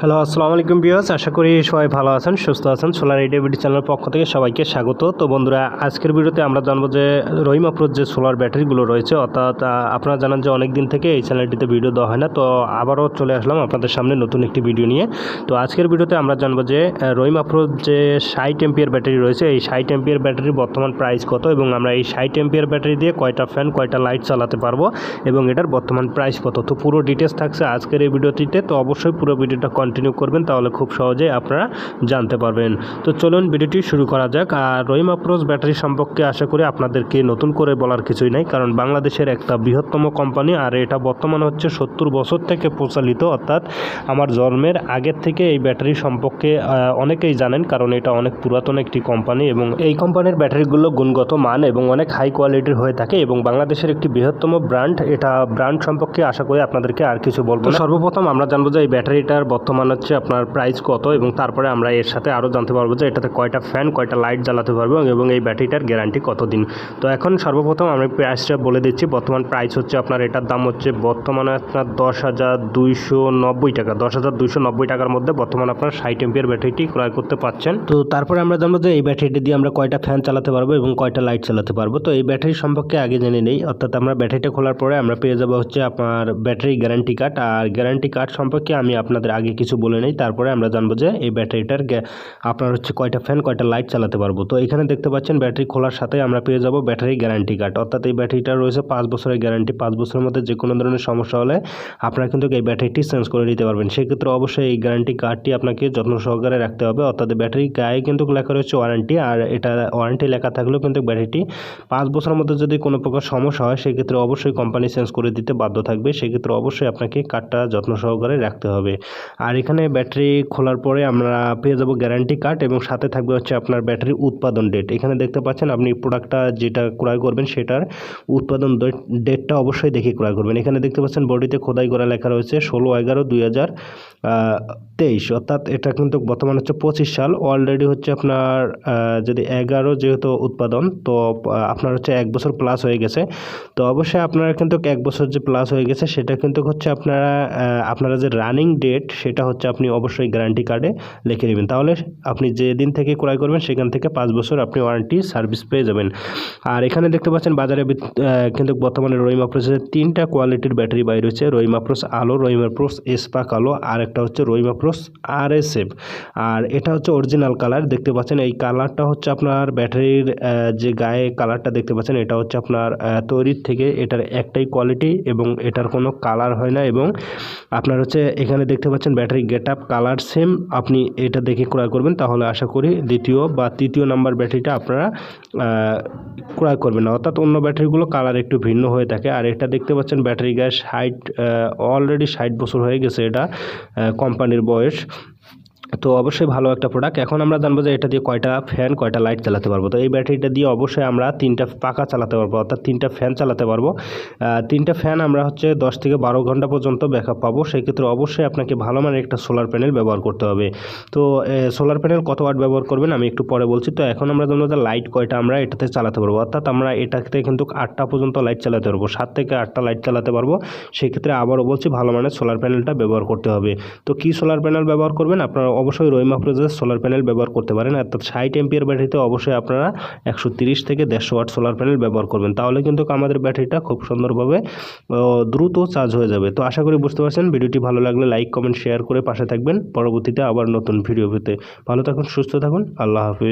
Hello, আসসালামু আলাইকুম বিয়াস আশা করি সবাই ভালো আছেন, সুস্থ আছেন। সোলার ভিডিও চ্যানেলের পক্ষ থেকে সবাইকে স্বাগত। তো বন্ধুরা, আজকের ভিডিওতে আমরা জানব যে রহিমাপুর যে সোলার ব্যাটারিগুলো রয়েছে, অর্থাৎ আপনারা জানান যে অনেক দিন থেকে এই চ্যানেলটিতে ভিডিও দেওয়া হয় না। তো আবারও চলে আসলাম আপনাদের সামনে নতুন একটি ভিডিও নিয়ে। তো আজকের ভিডিওতে আমরা জানব যে রহিমাপুর যে ষাট এম্পিয়ার ব্যাটারি রয়েছে, এই ষাট এম্পিয়ার ব্যাটারির বর্তমান প্রাইস কত? এবং আমরা এই ষাট এম্পিয়ার ব্যাটারি দিয়ে কয়টা ফ্যান, কয়টা লাইট চালাতে পারব? এবং এটার বর্তমান প্রাইস কত? তো পুরো ডিটেলস থাকছে আজকের এই ভিডিওটিতে। তো অবশ্যই পুরো ভিডিওটা কন্টিনিউ করবেন, তাহলে খুব সহজেই আপনারা জানতে পারবেন। তো চলুন, ভিডিওটি শুরু করা যাক। আর রহিম আপ্রোচ ব্যাটারি সম্পর্কে আশা করি আপনাদেরকে নতুন করে বলার কিছুই নাই, কারণ বাংলাদেশের একটা বৃহত্তম কোম্পানি আর এটা বর্তমানে হচ্ছে সত্তর বছর থেকে প্রচলিত, অর্থাৎ আমার জন্মের আগের থেকে এই ব্যাটারি সম্পর্কে অনেকেই জানেন, কারণ এটা অনেক পুরাতন একটি কোম্পানি এবং এই কোম্পানির ব্যাটারিগুলো গুণগত মান এবং অনেক হাই কোয়ালিটির হয়ে থাকে এবং বাংলাদেশের একটি বৃহত্তম ব্র্যান্ড এটা ব্র্যান্ড সম্পর্কে আশা করি আপনাদেরকে আর কিছু বলব সর্বপ্রথম আমরা জানব যে এই ব্যাটারিটার বর্তমান হচ্ছে আপনার প্রাইস কত এবং তারপরে আমরা এর সাথে আরও জানতে পারব যে এটাতে কয়টা ফ্যান কয়টা লাইট জ্বালাতে পারব এবং এই ব্যাটারিটার গ্যারান্টি কতদিন। তো এখন সর্বপ্রথম আমি প্রাইসটা বলে দিচ্ছি, বর্তমান প্রাইস হচ্ছে আপনার এটার দাম হচ্ছে বর্তমানে আপনার দশ হাজার দুইশো নব্বই টাকা। দশ হাজার দুইশো নব্বই টাকার মধ্যে বর্তমানে আপনার ষাট এম্পিয়ার ব্যাটারিটি ক্রয় করতে পারছেন তো তারপরে আমরা জানব যে এই ব্যাটারিটি দিয়ে আমরা কয়টা ফ্যান চালাতে পারব এবং কয়টা লাইট চালাতে পারব। তো এই ব্যাটারি সম্পর্কে আগে জেনে নেই, অর্থাৎ আমরা ব্যাটারিটা খোলার পরে আমরা পেয়ে যাব হচ্ছে আপনার ব্যাটারি গ্যারান্টি কার্ড আর গ্যারান্টি কার্ড সম্পর্কে আমি আপনাদের আগে কিছু বলে নেই। তারপরে আমরা জানব যে এই ব্যাটারিটার আপনার হচ্ছে কয়টা ফ্যান কয়টা লাইট চালাতে পারব। তো এখানে দেখতে পাচ্ছেন ব্যাটারি খোলার সাথে আমরা পেয়ে যাব ব্যাটারি গ্যারান্টি কার্ড অর্থাৎ এই ব্যাটারিটা রয়েছে পাঁচ বছরের গ্যারান্টি পাঁচ বছরের মধ্যে যে কোনো ধরনের সমস্যা হলে আপনারা কিন্তু এই ব্যাটারিটি চেঞ্জ করে নিতে পারবেন। সেক্ষেত্রে অবশ্যই এই গ্যারান্টি কার্ডটি আপনাকে যত্ন সহকারে রাখতে হবে। অর্থাৎ ব্যাটারি গায়ে কিন্তু লেখা রয়েছে ওয়ারেন্টি আর এটা ওয়ারেন্টি লেখা থাকলেও কিন্তু ব্যাটারিটি পাঁচ বছরের মধ্যে যদি কোনো প্রকার সমস্যা হয়, সেক্ষেত্রে অবশ্যই কোম্পানি চেঞ্জ করে দিতে বাধ্য থাকবে। সেক্ষেত্রে অবশ্যই আপনাকে কার্ডটা যত্ন সহকারে রাখতে হবে। আর এখানে ব্যাটারি খোলার পরে আমরা পেয়ে যাব গ্যারান্টি কার্ড এবং সাথে থাকবে হচ্ছে আপনার ব্যাটারি উৎপাদন ডেট এখানে দেখতে পাচ্ছেন আপনি প্রোডাক্টটা যেটা ক্রয় করবেন সেটার উৎপাদন ডেটটা অবশ্যই দেখে ক্রয় করবেন। এখানে দেখতে পাচ্ছেন বডিতে খোদাই করা লেখা রয়েছে ষোলো এগারো দুই হাজার তেইশ। অর্থাৎ এটা কিন্তু বর্তমান হচ্ছে পঁচিশ সাল। অলরেডি হচ্ছে আপনার যদি এগারো যেহেতু উৎপাদন, তো আপনার হচ্ছে এক বছর প্লাস হয়ে গেছে। তো অবশ্যই আপনারা কিন্তু এক বছর যে প্লাস হয়ে গেছে, সেটা কিন্তু হচ্ছে আপনারা আপনারা যে রানিং ডেট সেটা হচ্ছে আপনি অবশ্যই গ্যারান্টি কার্ডে লিখে নেবেন। তাহলে আপনি যে দিন থেকে ক্রয় করবেন, সেখান থেকে পাঁচ বছর আপনি ওয়ারেন্টি সার্ভিস পেয়ে যাবেন। আর এখানে দেখতে পাচ্ছেন বাজারে কিন্তু বর্তমানে রহিম আপ্রোসের তিনটা কোয়ালিটির ব্যাটারি বাই রয়েছে। রহিম আপ্রোস আলো, রহিম আপ্রোস এসপা কালো আর একটা হচ্ছে রহিম আপ্রোস আর এস এফ আর এটা হচ্ছে অরিজিনাল কালার দেখতে পাচ্ছেন এই কালারটা হচ্ছে আপনার ব্যাটারির যে গায়ে কালারটা দেখতে পাচ্ছেন, এটা হচ্ছে আপনার তৈরির থেকে এটার একটাই কোয়ালিটি এবং এটার কোনো কালার হয় না এবং আপনার হচ্ছে এখানে দেখতে পাচ্ছেন battery get up colour same আপনি এটা দেখে ক্রয় করবেন, তাহলে আশা করি দ্বিতীয় বা তৃতীয় নাম্বার ব্যাটারিটা আপনারা ক্রয় করবেন। না অর্থাৎ অন্য ব্যাটারিগুলো কালার একটু ভিন্ন হয়ে থাকে। আর এটা দেখতে পাচ্ছেন ব্যাটারি গ্যাস হাইট অলরেডি ষাট বছর হয়ে গেছে এটা কোম্পানির বয়স। তো অবশ্যই ভালো একটা প্রোডাক্ট এখন আমরা জানব যে এটা দিয়ে কয়টা ফ্যান কয়টা লাইট চালাতে পারব। তো এই ব্যাটারিটা দিয়ে অবশ্যই আমরা তিনটা পাকা চালাতে পারব, অর্থাৎ তিনটা ফ্যান চালাতে পারব। তিনটা ফ্যান আমরা হচ্ছে দশ থেকে বারো ঘণ্টা পর্যন্ত ব্যাকআপ পাবো। সেক্ষেত্রে অবশ্যই আপনাকে ভালো মানের একটা সোলার প্যানেল ব্যবহার করতে হবে। তো সোলার প্যানেল কত ওয়াট ব্যবহার করবেন আমি একটু পরে বলছি। তো এখন আমরা জানব যে লাইট কয়টা আমরা এটাতে চালাতে পারব। অর্থাৎ আমরা এটাতে কিন্তু আটটা পর্যন্ত লাইট চালাতে পারব। সাত থেকে আটটা লাইট চালাতে পারব। সেক্ষেত্রে আবারও বলছি, ভালো মানের সোলার প্যানেলটা ব্যবহার করতে হবে। তো কী সোলার প্যানেল ব্যবহার করবেন? আপনারা অবশ্যই রহিমা প্রজের সোলার প্যানেল ব্যবহার করতে পারেন। অর্থাৎ ষাট এমপিয়ার ব্যাটারিতে অবশ্যই আপনারা একশো তিরিশ থেকে দেড়শো ওয়াট সোলার প্যানেল ব্যবহার করবেন। তাহলে কিন্তু আমাদের ব্যাটারিটা খুব সুন্দরভাবে দ্রুত চার্জ হয়ে যাবে। তো আশা করি বুঝতে পারছেন, ভিডিওটি ভালো লাগলে লাইক কমেন্ট শেয়ার করে পাশে থাকবেন। পরবর্তীতে আবার নতুন ভিডিও পেতে। ভালো থাকুন, সুস্থ থাকুন। আল্লাহ হাফিজ।